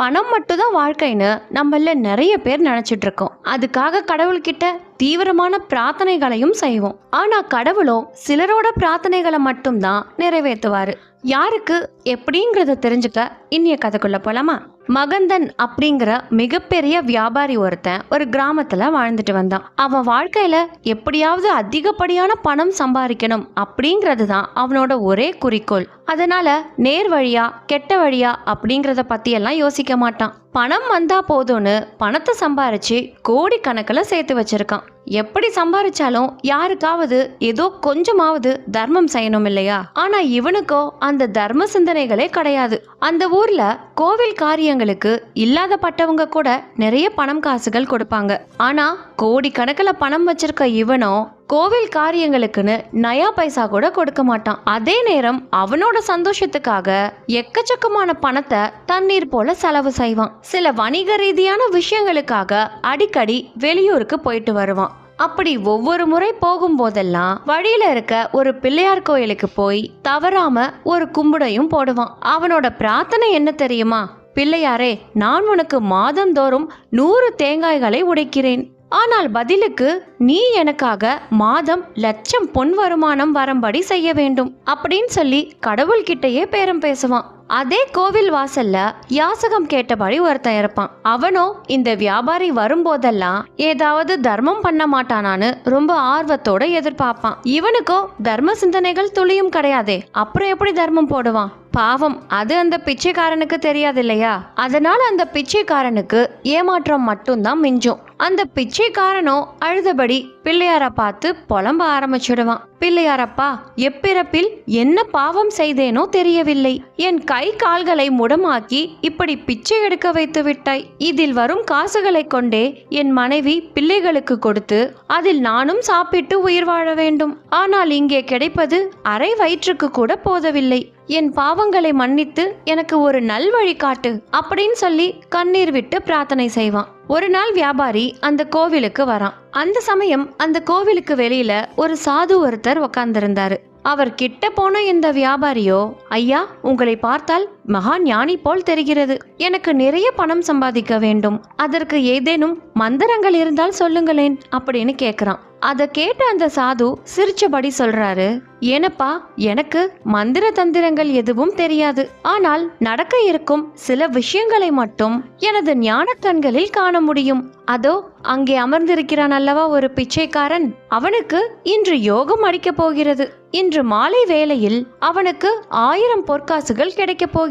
பணம் மட்டும் தான் வாழ்க்கைன்னு நம்மள நிறைய பேர் நினச்சிட்ருக்கோம் அதுக்காக கடவுள்கிட்ட தீவிரமான பிரார்த்தனைகளையும் செய்வோம். ஆனா கடவுளோ சிலரோட பிரார்த்தனைகளை மட்டும்தான் நிறைவேற்றுவாரு. யாருக்கு? எப்படிங்கிறத தெரிஞ்சுக்க இன்னிய கதைக்குள்ள போலாமா? மகந்தன் அப்படிங்கிற மிகப்பெரிய வியாபாரி ஒருத்தன் ஒரு கிராமத்துல வாழ்ந்துட்டு வந்தான். அவன் வாழ்க்கையில எப்படியாவது அதிகப்படியான பணம் சம்பாதிக்கணும் அப்படிங்கிறது தான் அவனோட ஒரே குறிக்கோள். அதனால நேர் வழியா கெட்ட வழியா அப்படிங்கிறத பத்தி எல்லாம் யோசிக்க மாட்டான். பணம் வந்தா போதும்னு பணத்தை சம்பாரிச்சு கோடிக்கணக்கில் சேர்த்து வச்சிருக்கான். எப்படி சம்பாரிச்சாலும் யாருக்காவது ஏதோ கொஞ்சமாவது தர்மம் செய்யணும் இல்லையா? ஆனா இவனுக்கோ அந்த தர்ம சிந்தனைகளே கிடையாது. அந்த ஊர்ல கோவில் காரியங்களுக்கு இல்லாதப்பட்டவங்க கூட நிறைய பணம் காசுகள் கொடுப்பாங்க. ஆனா கோடிக்கணக்கில் பணம் வச்சிருக்க இவனோ கோவில் காரியங்களுக்குன்னு நயா பைசா கூட கொடுக்க மாட்டான். அதே நேரம் அவனோட சந்தோஷத்துக்காக எக்கச்சக்கமான பணத்தை தண்ணீர் போல செலவு செய்வான். சில வணிக ரீதியான விஷயங்களுக்காக அடிக்கடி வெளியூருக்கு போயிட்டு வருவான். அப்படி ஒவ்வொரு முறை போகும்போதெல்லாம் வழியில இருக்க ஒரு பிள்ளையார் கோயிலுக்கு போய் தவறாம ஒரு கும்பிடையும் போடுவான். அவனோட பிரார்த்தனை என்ன தெரியுமா? பிள்ளையாரே நான் உனக்கு மாதந்தோறும் நூறு தேங்காய்களை உடைக்கிறேன். ஆனால் பதிலுக்கு நீ எனக்காக மாதம் லட்சம் பொன் வருமானம் வரும்படி செய்ய வேண்டும் அப்படின்னு சொல்லி கடவுள்கிட்டயே பேரம் பேசுவான். அதே கோவில் வாசல்ல யாசகம் கேட்டபடி ஒருத்தன் இருப்பான். அவனோ இந்த வியாபாரி வரும்போதெல்லாம் ஏதாவது தர்மம் பண்ண மாட்டானான்னு ரொம்ப ஆர்வத்தோட எதிர்பார்ப்பான். இவனுக்கோ தர்ம சிந்தனைகள் துளியும் கிடையாதே. அப்புறம் எப்படி தர்மம் போடுவான்? பாவம் அது அந்த பிச்சைக்காரனுக்கு தெரியாது இல்லையா அதனால அந்த பிச்சைக்காரனுக்கு ஏமாற்றம் மட்டும்தான் மிஞ்சும். அந்த பிச்சைக்காரனோ அழுதபடி பிள்ளையார பார்த்து புலம்ப ஆரம்பிச்சிடுவான். பிள்ளையாரப்பா எப்பிறப்பில் என்ன பாவம் செய்தேனோ தெரியவில்லை. என் கை கால்களை முடமாக்கி இப்படி பிச்சை எடுக்க வைத்து விட்டாய். இதில் வரும் காசுகளை கொண்டே என் மனைவி பிள்ளைகளுக்கு கொடுத்து அதில் நானும் சாப்பிட்டு உயிர் வாழ வேண்டும். ஆனால் இங்கே கிடைப்பது அரை வயிற்றுக்கு கூட போதவில்லை. என் பாவங்களை மன்னித்து எனக்கு ஒரு நல்வழி காட்டு அப்படின்னு சொல்லி கண்ணீர் விட்டு பிரார்த்தனை செய்வான். ஒரு நாள் வியாபாரி அந்த கோவிலுக்கு வரான். அந்த சமயம் அந்த கோவிலுக்கு வெளியில ஒரு சாது ஒருத்தர் உக்காந்துருந்தாரு. அவர் கிட்ட போன இந்த வியாபாரியோ ஐயா உங்களை பார்த்தால் மகா ஞானி போல் தெரிகிறது. எனக்கு நிறைய பணம் சம்பாதிக்க வேண்டும். அதற்கு ஏதேனும் மந்திரங்கள் இருந்தால் சொல்லுங்களேன் அப்படின்னு கேக்குறான். அதை கேட்ட அந்த சாது சிரிச்சபடி சொல்றாரு ஏனப்பா எனக்கு மந்திர தந்திரங்கள் எதுவும் தெரியாது. ஆனால் நடக்க இருக்கும் சில விஷயங்களை மட்டும் எனது ஞான கண்களில் காண முடியும். அதோ அங்கே அமர்ந்திருக்கிறான் அல்லவா ஒரு பிச்சைக்காரன். அவனுக்கு இன்று யோகம் அடிக்கப் போகிறது. இன்று மாலை வேளையில் அவனுக்கு ஆயிரம் பொற்காசுகள் கிடைக்கப் போகிறது.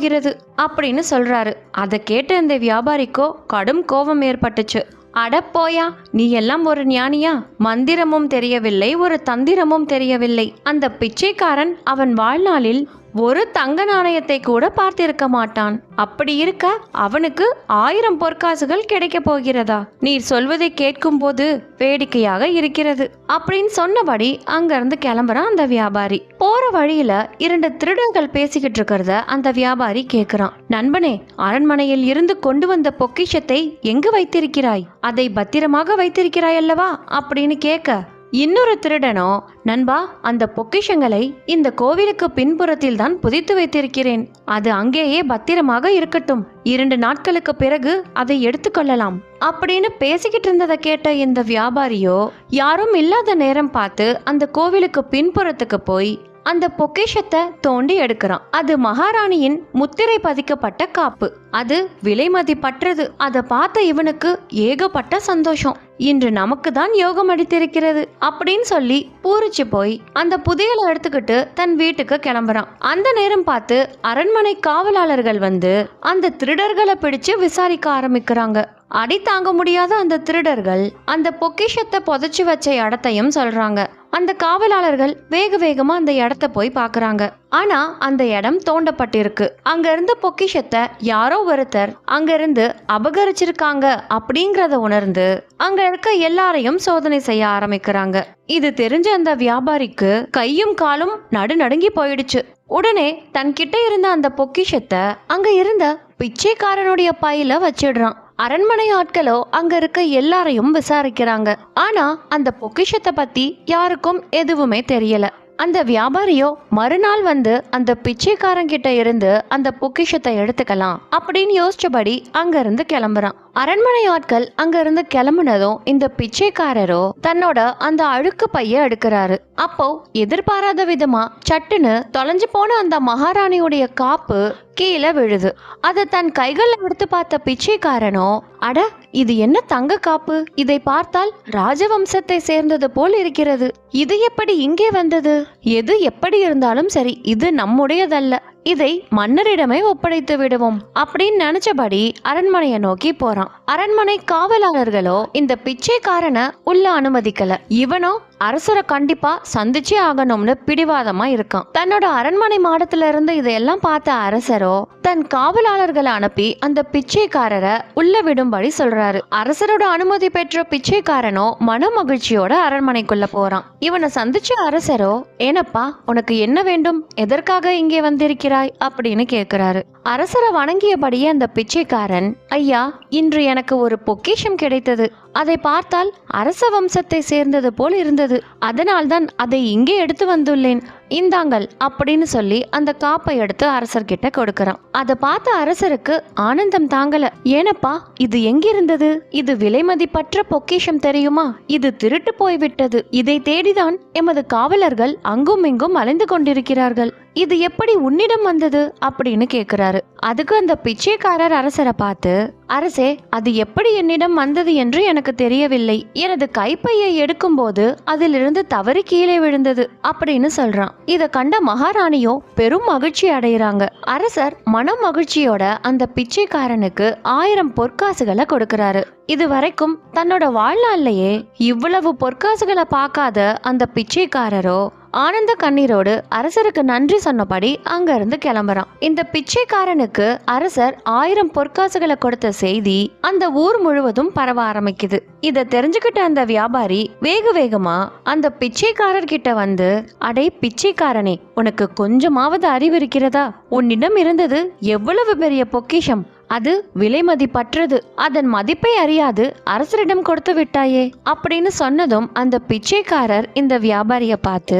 அப்படின்னு சொல்றாரு. அதை கேட்ட இந்த வியாபாரிக்கோ கடும் கோபம் ஏற்பட்டுச்சு. அடப்போயா நீ எல்லாம் ஒரு ஞானியா? மந்திரமும் தெரியவில்லை ஒரு தந்திரமும் தெரியவில்லை. அந்த பிச்சைக்காரன் அவன் வாழ்நாளில் ஒரு தங்க நாணயத்தை கூட பார்த்திருக்க மாட்டான். அப்படி இருக்க அவனுக்கு ஆயிரம் பொற்காசுகள் கிடைக்க போகிறதா? நீர் சொல்வதை கேட்கும் போது வேடிக்கையாக இருக்கிறது. அப்படின்னு சொன்னபடி அங்கிருந்து கிளம்புறான் அந்த வியாபாரி. போற வழியில இரண்டு திருடங்கள் பேசிக்கிட்டு இருக்கிறத அந்த வியாபாரி கேக்குறான். நண்பனே அரண்மனையில் இருந்து கொண்டு வந்த பொக்கிஷத்தை எங்கு வைத்திருக்கிறாய்? அதை பத்திரமாக வைத்திருக்கிறாய் அல்லவா? அப்படின்னு கேட்க இன்னொரு திருடனோ நண்பா அந்த பொக்கிஷங்களை இந்த கோவிலுக்கு பின்புறத்தில் தான் புதைத்து வைத்திருக்கிறேன். அது அங்கேயே பத்திரமாக இருக்கட்டும். இரண்டு நாட்களுக்கு பிறகு அதை எடுத்துக்கொள்ளலாம் அப்படின்னு பேசிக்கிட்டு இருந்ததை கேட்ட இந்த வியாபாரியோ யாரும் இல்லாத நேரம் பார்த்து அந்த கோவிலுக்கு பின்புறத்துக்கு போய் அந்த பொக்கிஷத்தை தோண்டி எடுக்கிறான். அது மகாராணியின் முத்திரை பதிக்கப்பட்ட காப்பு. அது விலை மதிப்பற்றது. அதை பார்த்த இவனுக்கு ஏகப்பட்ட சந்தோஷம். இன்று நமக்கு தான் யோகம் அடித்திருக்கிறது அப்படின்னு சொல்லி பூரிச்சு போய் அந்த புதையலை எடுத்துக்கிட்டு தன் வீட்டுக்கு கிளம்புறான். அந்த நேரம் பார்த்து அரண்மனை காவலாளர்கள் வந்து அந்த திருடர்களை பிடிச்சு விசாரிக்க ஆரம்பிக்கிறாங்க. அடி தாங்க முடியாத அந்த திருடர்கள் அந்த பொக்கிஷத்தை புதைச்சி வச்ச இடத்தையும் சொல்றாங்க. அந்த காவலாளர்கள் வேக வேகமா அந்த இடத்த போய் பாக்குறாங்க ஆனா அந்த இடம் தோண்டப்பட்டிருக்கு. அங்க இருந்த பொக்கிஷத்தை யாரோ ஒருத்தர் அங்க இருந்து அபகரிச்சிருக்காங்க அப்படிங்கறத உணர்ந்து அங்க இருக்க எல்லாரையும் சோதனை செய்ய ஆரம்பிக்கிறாங்க. இது தெரிஞ்ச அந்த வியாபாரிக்கு கையும் காலும் நடு நடுங்கி போயிடுச்சு. உடனே தன்கிட்ட இருந்த அந்த பொக்கிஷத்தை அங்க இருந்த பிச்சைக்காரனுடைய பையில வச்சிடுறான். அரண்மனை ஆட்களோ அங்க இருக்க எல்லாரையும் விசாரிக்கிறாங்க. ஆனா அந்த பொக்கிஷத்தை பத்தி யாருக்கும் எதுவுமே தெரியல. அந்த வியாபாரியோ மறுநாள் வந்து அந்த பிச்சைக்காரங்கிட்ட இருந்து அந்த பொக்கிஷத்தை எடுத்துக்கலாம் அப்படின்னு யோசிச்சபடி அங்கிருந்து கிளம்புறான். அரண்மனை ஆட்கள் அங்கிருந்து கிளம்புனதும் இந்த பிச்சைக்காரரோ தன்னோட அந்த அழுக்கு பைய எடுக்கிறாரு. அப்போ எதிர்பாராத விதமா சட்டுன்னு தொலைஞ்சு போன அந்த மகாராணியுடைய காப்பு கீழே விழுது. அதை தன் கைகளில் எடுத்து பார்த்த பிச்சைக்காரனோ அட இது என்ன தங்க காப்பு? இதை பார்த்தால் ராஜவம்சத்தை சேர்ந்தது போல் இருக்கிறது. இது எப்படி இங்கே வந்தது? எது எப்படி இருந்தாலும் சரி இது நம்முடையதல்ல. இதை மன்னரிடமே ஒப்படைத்து விடுவோம். அப்படின்னு நினைச்சபடி அரண்மனையை நோக்கி போறான். அரண்மனை காவலாளர்களோ இந்த பிச்சைக்காரனை உள்ள அனுமதிக்கல. இவனோ அரசரை கண்டிப்பா சந்திச்சே ஆகணும்னு பிடிவாதமா இருக்கான். தன்னோட அரண்மனை மாடத்துல இருந்து இதையெல்லாம் பார்த்த அரசரோ தன் காவலாளர்களை அனுப்பி அந்த பிச்சைக்காரரை உள்ள விடும்படி சொல்றாரு. அரசரோட அனுமதி பெற்ற பிச்சைக்காரனோ மன மகிழ்ச்சியோட அரண்மனைக்குள்ள போறான். இவனை சந்திச்ச அரசரோ ஏனப்பா உனக்கு என்ன வேண்டும்? எதற்காக இங்கே வந்திருக்கிறாய்? அப்படின்னு கேக்குறாரு. அரசரை வணங்கியபடியே அந்த பிச்சைக்காரன் ஐயா இன்று எனக்கு ஒரு பொக்கிஷம் கிடைத்தது. அதை பார்த்தால் அரச வம்சத்தை சேர்ந்தது போல் இருந்தது. அதனால்தான் அதை இங்கே எடுத்து வந்துள்ளேன். இந்தாங்கள் அப்படின்னு சொல்லி அந்த காப்பை எடுத்து அரசர்கிட்ட கொடுக்கறான். அதை பார்த்த அரசருக்கு ஆனந்தம் தாங்கல. ஏனப்பா இது எங்கிருந்தது? இது விலை மதிப்பற்ற பொக்கிஷம் தெரியுமா? இது திருட்டு போய்விட்டது. இதை தேடிதான் எமது காவலர்கள் அங்கும் இங்கும் அலைந்து கொண்டிருக்கிறார்கள். இது எப்படி உன்னிடம் வந்தது அப்படின்னு கேக்குறாரு. அதுக்கு அந்த பிச்சைக்காரர் அரசரை பார்த்து அரசே அது எப்படி என்னிடம் வந்தது என்று எனக்கு தெரியவில்லை. எனது கைப்பையை எடுக்கும்போது அதிலிருந்து தவறி கீழே விழுந்தது அப்படின்னு சொல்றான். இத கண்ட மகாராணியோ பெரும் மகிழ்ச்சி அடைகிறாங்க அரசர் மன மகிழ்ச்சியோட அந்த பிச்சைக்காரனுக்கு ஆயிரம் பொற்காசுகளை கொடுக்கறாரு. இது வரைக்கும் தன்னோட வாழ்நாள்லயே இவ்வளவு பொற்காசுகளை பார்க்காத அந்த பிச்சைக்காரரோ ஆனந்த கண்ணீரோடு அரசருக்கு நன்றி சொன்னபடி அங்கிருந்து கிளம்புறான். இந்த பிச்சைக்காரனுக்கு அரசர் ஆயிரம் பொற்காசுகளை கொடுத்த செய்தி அந்த ஊர் முழுவதும் பரவ ஆரம்பிக்குது. இத தெரிஞ்சுக்கிட்ட அந்த வியாபாரி வேக வேகமா அந்த பிச்சைக்காரர் கிட்ட வந்து அடே பிச்சைக்காரனே உனக்கு கொஞ்சமாவது அறிவு இருக்கிறதா? உன்னிடம் இருந்தது எவ்வளவு பெரிய பொக்கிஷம். அது விலை மதிப்பற்றது. அதன் மதிப்பை அறியாது அரசரிடம் கொடுத்து விட்டாயே. அப்படின்னு சொன்னதும் அந்த பிச்சைக்காரர் இந்த வியாபாரிய பார்த்து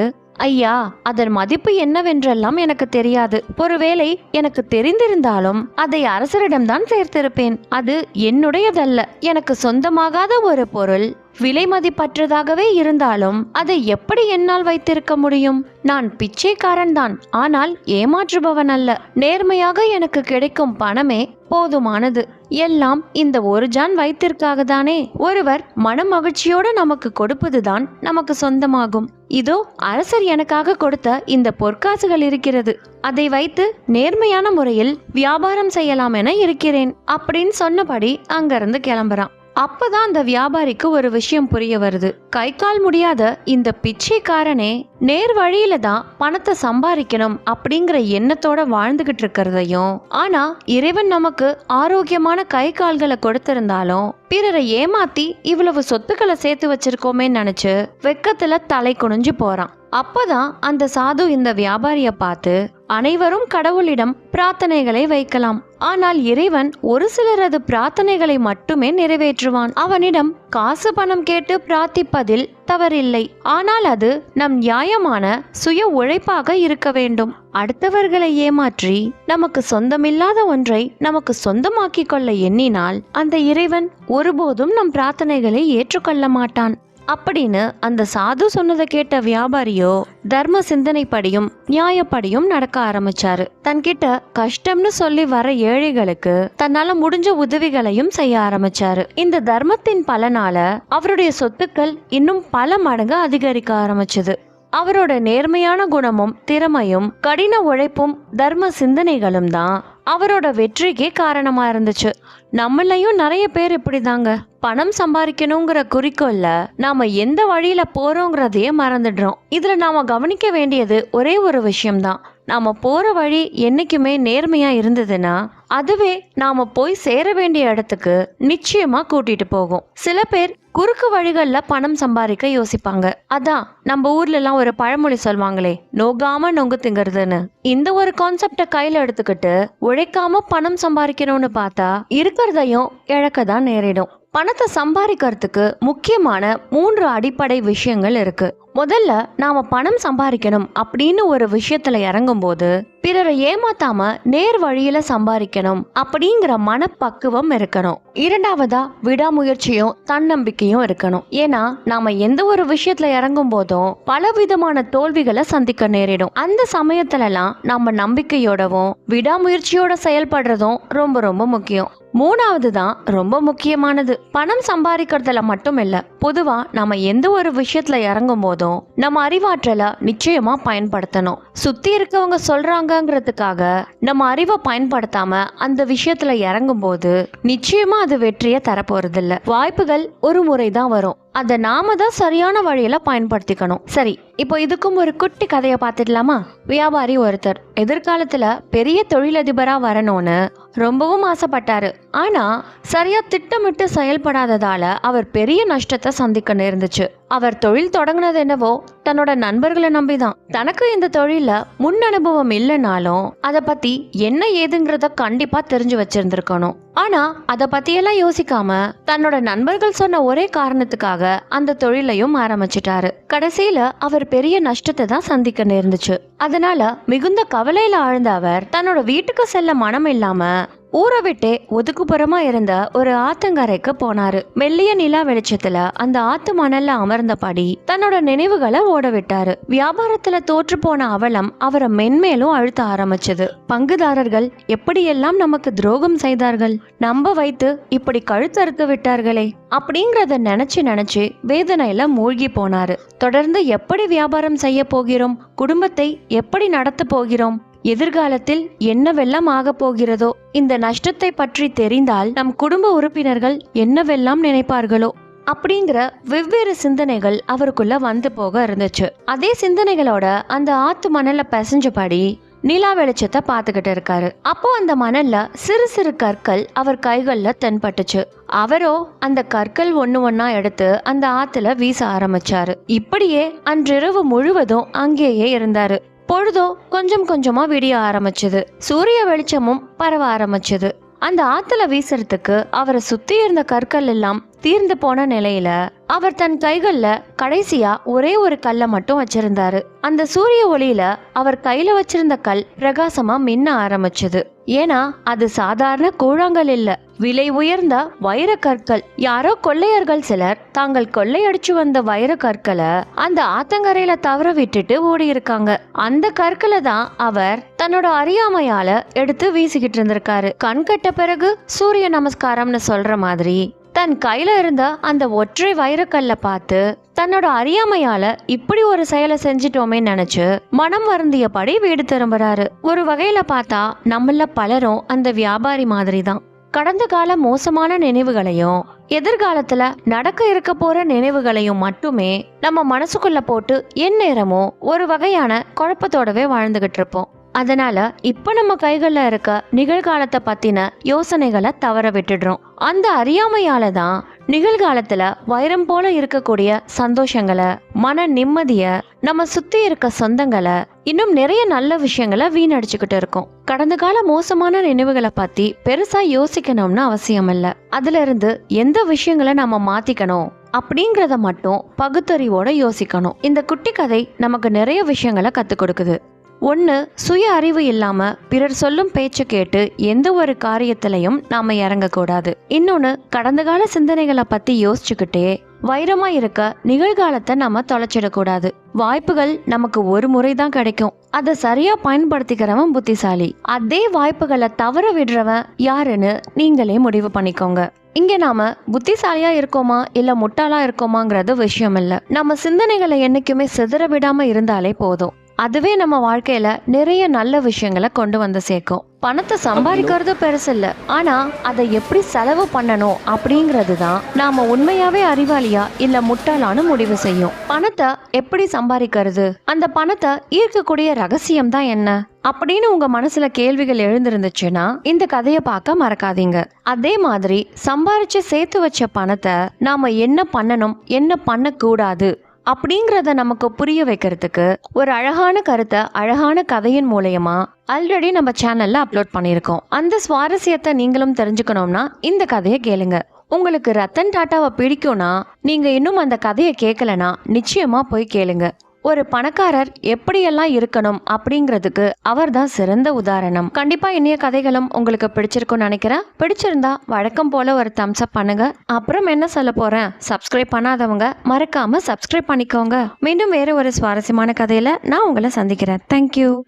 ஐயா அதன் மதிப்பு என்னவென்றெல்லாம் எனக்கு தெரியாது. ஒருவேளை எனக்கு தெரிந்திருந்தாலும் அதை அரசரிடம்தான் சேர்த்திருப்பேன். அது என்னுடையதல்ல. எனக்கு சொந்தமாகாத ஒரு பொருள் விலை மதிப்பற்றதாகவே இருந்தாலும் அதை எப்படி என்னால் வைத்திருக்க முடியும்? நான் பிச்சைக்காரன் தான் ஆனால் ஏமாற்றுபவன் அல்ல. நேர்மையாக எனக்கு கிடைக்கும் பணமே போதுமானது எல்லாம் இந்த ஒரு ஜான் வயிற்றிற்காக தானே ஒருவர் மன மகிழ்ச்சியோடு நமக்கு கொடுப்பதுதான் நமக்கு சொந்தமாகும். இதோ அரசர் எனக்காக கொடுத்த இந்த பொற்காசுகள் இருக்கிறது. அதை வைத்து நேர்மையான முறையில் வியாபாரம் செய்யலாம் என இருக்கிறேன் அப்படின்னு சொன்னபடி அங்கிருந்து கிளம்புறான். அப்பதான் அந்த வியாபாரிக்கு ஒரு விஷயம் புரிய வருது. கை கால் முடியாத இந்த பிச்சைக்காரனே நேர் வழியில தான் பணத்தை சம்பாதிக்கணும் அப்படிங்கிற எண்ணத்தோட வாழ்ந்துகிட்டு இருக்கிறதையும் ஆனா இறைவன் நமக்கு ஆரோக்கியமான கை கால்களை கொடுத்திருந்தாலும் பிறரை ஏமாத்தி இவ்வளவு சொத்துக்களை சேர்த்து வச்சிருக்கோமே நினைச்சு வெக்கத்துல தலை குனிஞ்சு போறான். அப்பதான் அந்த சாது இந்த வியாபாரிய பார்த்து அனைவரும் கடவுளிடம் பிரார்த்தனைகளை வைக்கலாம். ஆனால் இறைவன் ஒரு சிலரது பிரார்த்தனைகளை மட்டுமே நிறைவேற்றுவான். அவனிடம் காசு பணம் கேட்டு பிரார்த்திப்பதில் தவறில்லை. ஆனால் அது நம் நியாயமான சுய உழைப்பாக இருக்க வேண்டும். அடுத்தவர்களை ஏமாற்றி நமக்கு சொந்தமில்லாத ஒன்றை நமக்கு சொந்தமாக்கிக் கொள்ள எண்ணினால் அந்த இறைவன் ஒருபோதும் நம் பிரார்த்தனைகளை ஏற்றுக்கொள்ள மாட்டான். அப்படின்னு அந்த சாது சொன்னதை கேட்ட வியாபாரியோ தர்ம சிந்தனைப்படியும் நியாயப்படியும் நடக்க ஆரம்பிச்சாரு. தன்கிட்ட கஷ்டம்னு சொல்லி வர ஏழைகளுக்கு தன்னால முடிஞ்ச உதவிகளையும் செய்ய ஆரம்பிச்சாரு. இந்த தர்மத்தின் பலனால அவருடைய சொத்துக்கள் இன்னும் பல மடங்கு அதிகரிக்க ஆரம்பிச்சது. அவரோட நேர்மையான குணமும் திறமையும் கடின உழைப்பும் தர்ம சிந்தனைகளும் தான் அவரோட வெற்றிக்கே காரணமா இருந்துச்சு. நம்மளையும் நிறைய பேர் இப்படிதாங்க. பணம் சம்பாதிக்கணுங்கிற குறிக்கோள்ல நாம எந்த வழியில போறோங்கிறதையே மறந்துடுறோம். இதுல நாம கவனிக்க வேண்டியது ஒரே ஒரு விஷயம்தான். நாம போற வழி என்னைக்குமே நேர்மையா இருந்ததுன்னா அதுவே நாம போய் சேர வேண்டிய இடத்துக்கு நிச்சயமா கூட்டிட்டு போகும். சில பேர் குறுக்கு வழிகளில் பணம் சம்பாதிக்க யோசிப்பாங்க. அதான் நம்ம ஊர்லலாம் ஒரு பழமொழி சொல்லுவாங்களே நோகாம நொங்கு திங்கிறதுன்னு. இந்த ஒரு கான்செப்டை கையில் எடுத்துக்கிட்டு உழைக்காம பணம் சம்பாதிக்கணும்னு பார்த்தா இருக்கிறதையும் இழக்க தான் நேரிடும். பணத்தை சம்பாதிக்கிறதுக்கு முக்கியமான மூன்று அடிப்படை விஷயங்கள் இருக்கு. முதல்ல நாம பணம் சம்பாதிக்கணும் அப்படின்னு ஒரு விஷயத்துல இறங்கும்போது பிறரை ஏமாத்தாம நேர் வழியில சம்பாதிக்கணும் அப்படிங்கிற மனப்பக்குவம் இருக்கணும். இரண்டாவதா விடாமுயற்சியும் தன்னம்பிக்கையும் இருக்கணும். ஏன்னா நாம எந்த ஒரு விஷயத்துல இறங்கும் போதும் பல விதமான தோல்விகளை சந்திக்க நேரிடும். அந்த சமயத்துலலாம் நம்ம நம்பிக்கையோடவும் விடாமுயற்சியோட செயல்படுறதும் ரொம்ப ரொம்ப முக்கியம். மூணாவது தான் ரொம்ப முக்கியமானது. பணம் சம்பாதிக்கிறதுல மட்டும் இல்ல பொதுவா நம்ம எந்த ஒரு விஷயத்துல இறங்கும் போதும். நம்ம அறிவாற்றலை நிச்சயமா பயன்படுத்தணும். சுத்தி இருக்கவங்க சொல்றாங்கிறதுக்காக நம்ம அறிவை பயன்படுத்தாம அந்த விஷயத்துல இறங்கும் போது நிச்சயமா அது வெற்றியை தரப்போறது வாய்ப்புகள் ஒரு முறை தான் வரும். அதை நாம தான் சரியான வழியில பயன்படுத்திக்கணும். சரி இப்போ இதுக்கும் ஒரு குட்டி கதையை பார்த்துடலாமா வியாபாரி ஒருத்தர் எதிர்காலத்துல பெரிய தொழிலதிபரா வரணும்னு ரொம்பவும் ஆசைப்பட்டாரு. ஆனா சரியா திட்டமிட்டு செயல்படாததால அவர் பெரிய நஷ்டத்தை சந்திக்க நேர்ந்துச்சு அவர் தொழில் தொடங்கினது என்னவோ தன்னோட நண்பர்களை நம்பிதான். தனக்கு இந்த தொழில முன் அனுபவம் இல்லைனாலும் அதை பத்தி என்ன ஏதுங்கிறத கண்டிப்பா தெரிஞ்சு வச்சிருந்திருக்கணும். ஆனா அதை பத்தியெல்லாம் யோசிக்காம தன்னோட நண்பர்கள் சொன்ன ஒரே காரணத்துக்காக அந்த தொழிலையும் ஆரம்பிச்சிட்டாரு. கடைசியில அவர் பெரிய நஷ்டத்தை தான் சந்திக்க நேர்ந்துச்சு. அதனால மிகுந்த கவலையில ஆழ்ந்த அவர் தன்னோட வீட்டுக்கு செல்ல மனம் இல்லாம ஊரை விட்டே ஒதுக்குப்புறமா இருந்த ஒரு ஆத்தங்கரைக்கு போனாரு. மெல்லிய நிலா வெளிச்சத்துல அந்த ஆத்து மணல்ல அமர்ந்தபடி தன்னோட நினைவுகளை ஓட விட்டாரு வியாபாரத்துல தோற்று போன அவலம் அவரை மென்மேலும் அழுத்த ஆரம்பிச்சது. பங்குதாரர்கள் எப்படியெல்லாம் நமக்கு துரோகம் செய்தார்கள்? நம்ப வைத்து இப்படி கழுத்தறுத்து விட்டார்களே? அப்படிங்கறத நினைச்சு நினைச்சு வேதனையில மூழ்கி போனாரு. தொடர்ந்து எப்படி வியாபாரம் செய்ய போகிறோம்? குடும்பத்தை எப்படி நடத்த போகிறோம்? எதிர்காலத்தில் என்னவெல்லாம் ஆகப் போகிறதோ இந்த நஷ்டத்தை பற்றி தெரிந்தால் நம் குடும்ப உறுப்பினர்கள் என்னவெல்லாம் நினைப்பார்களோ அப்படிங்கிற வெவ்வேறு சிந்தனைகள் அவருக்குள்ள வந்து போக இருந்துச்சு. அதே சிந்தனைகளோட அந்த ஆத்து மணல பிசைஞ்சபடி நிலா வெளிச்சத்தை பார்த்துக்கிட்டு இருக்காரு. அப்போ அந்த மணல்ல சிறு சிறு கற்கள் அவர் கைகள்ல தென்பட்டுச்சு. அவரோ அந்த கற்கள் ஒண்ணு ஒன்னா எடுத்து அந்த ஆத்துல வீச ஆரம்பிச்சாரு. இப்படியே அன்றிரவு முழுவதும் அங்கேயே இருந்தாரு. பொழுதோ கொஞ்சம் கொஞ்சமா விடிய ஆரம்பிச்சது. சூரிய வெளிச்சமும் பரவ ஆரம்பிச்சது. அந்த ஆத்துல வீசுறதுக்கு அவரை சுத்தி இருந்த கற்கள் எல்லாம் தீர்ந்து போன நிலையில அவர் தன் கைகள்ல கடைசியா ஒரே ஒரு கல்லை மட்டும் வச்சிருந்தாரு. அந்த சூரிய ஒளியில அவர் கையில வச்சிருந்த கல் பிரகாசமா மின்ன ஆரம்பிச்சது. ஏன்னா அது சாதாரண கூழாங்கல் இல்ல. விலை உயர்ந்த வைர கற்கள். யாரோ கொள்ளையர்கள் சிலர் தாங்கள் கொள்ளையடிச்சு வந்த வைர கற்களை அந்த ஆத்தங்கரையில தவற விட்டுட்டு ஓடி இருக்காங்க அந்த கற்களை தான் அவர் தன்னோட அறியாமையால எடுத்து வீசிக்கிட்டு இருந்திருக்காரு. கண் கட்ட பிறகு சூரிய நமஸ்காரம்னு சொல்ற மாதிரி தன் கையில இருந்த அந்த ஒற்றை வைரக்கல்ல பார்த்து தன்னோட அறியாமையால இப்படி ஒரு செயலை செஞ்சிட்டோமே நினைச்சு மனம் வருந்தியபடி வீடு திரும்புறாரு. ஒரு வகையில பார்த்தா நம்மள பலரும் அந்த வியாபாரி மாதிரி தான் கடந்த கால மோசமான நினைவுகளையும் எதிர்காலத்துல நடக்க இருக்க போற நினைவுகளையும் மட்டுமே நம்ம மனசுக்குள்ள போட்டு எந்நேரமும் ஒரு வகையான குழப்பத்தோடவே வாழ்ந்துகிட்டு இருப்போம். அதனால இப்ப நம்ம கைகள்ல இருக்க நிகழ்காலத்தை பத்தின யோசனைகளை தவற விட்டுடுறோம். அந்த அறியாமையால தான் நிகழ்காலத்துல வைரம் போல இருக்கக்கூடிய சந்தோஷங்களை மன நிம்மதிய நம்ம சுத்தி இருக்க சொந்தங்களை இன்னும் நிறைய நல்ல விஷயங்களை வீணடிச்சுக்கிட்டு இருக்கோம். கடந்த கால மோசமான நினைவுகளை பத்தி பெருசா யோசிக்கணும்னு அவசியம் இல்ல. அதுல இருந்து எந்த விஷயங்களை நம்ம மாத்திக்கணும் அப்படிங்கறத மட்டும் பகுத்தறிவோட யோசிக்கணும். இந்த குட்டி கதை நமக்கு நிறைய விஷயங்களை கற்றுக் கொடுக்குது. ஒன்று சுய அறிவு இல்லாமல் பிறர் சொல்லும் பேச்சு கேட்டு எந்த ஒரு காரியத்திலையும் நாம் இறங்கக்கூடாது. இன்னொன்று கடந்த கால சிந்தனைகளை பற்றி யோசிச்சுக்கிட்டே வைரமாக இருக்க நிகழ்காலத்தை நம்ம தொலைச்சிடக்கூடாது. வாய்ப்புகள் நமக்கு ஒரு முறை தான் கிடைக்கும். அதை சரியா பயன்படுத்திக்கிறவன் புத்திசாலி. அதே வாய்ப்புகளை தவற விடுறவன் யாருன்னு நீங்களே முடிவு பண்ணிக்கோங்க. இங்கே நாம புத்திசாலியா இருக்கோமா இல்ல முட்டாளா இருக்கோமாங்கிறது விஷயம் இல்லை. நம்ம சிந்தனைகளை என்னைக்குமே சிதற விடாம இருந்தாலே போதும். அதுவே நம்ம வாழ்க்கையில நிறைய நல்ல விஷயங்களை கொண்டு வந்து சேர்க்கும். பணத்தை சம்பாதிக்கிறது பெருசு இல்லை. ஆனா அதை எப்படி செலவு பண்ணணும் அப்படிங்கிறது தான் நாம உண்மையாவே அறிவாளியா இல்ல முட்டாளான்னு முடிவு செய்யும். பணத்தை எப்படி சம்பாதிக்கிறது? அந்த பணத்தை ஈர்க்கக்கூடிய ரகசியம் தான் என்ன? அப்படின்னு உங்க மனசுல கேள்விகள் எழுந்திருந்துச்சுன்னா இந்த கதையை பார்க்க மறக்காதீங்க. அதே மாதிரி சம்பாரிச்சு சேர்த்து வச்ச பணத்தை நாம என்ன பண்ணணும் என்ன பண்ணக்கூடாது அப்படிங்கிறத நமக்கு புரிய வைக்கிறதுக்கு ஒரு அழகான கருத்தை அழகான கதையின் மூலயமா ஆல்ரெடி நம்ம சேனல்ல அப்லோட் பண்ணியிருக்கோம். அந்த சுவாரஸ்யத்தை நீங்களும் தெரிஞ்சுக்கணும்னா இந்த கதையை கேளுங்க. உங்களுக்கு ரத்தன் டாட்டாவை பிடிக்கும்னா நீங்க இன்னும் அந்த கதையை கேட்கலனா நிச்சயமா போய் கேளுங்க. ஒரு பணக்காரர் எப்படியெல்லாம் இருக்கணும் அப்படிங்கிறதுக்கு அவர் தான் சிறந்த உதாரணம். கண்டிப்பா இனிய கதைகளும் உங்களுக்கு பிடிச்சிருக்கும்னு நினைக்கிறேன். பிடிச்சிருந்தா வழக்கம் போல ஒரு தம்ஸ் அப் பண்ணுங்க. அப்புறம் என்ன சொல்ல போறேன்? சப்ஸ்கிரைப் பண்ணாதவங்க மறக்காம சப்ஸ்கிரைப் பண்ணிக்கோங்க. மீண்டும் வேற ஒரு சுவாரஸ்யமான கதையில நான் உங்களை சந்திக்கிறேன். தேங்க்யூ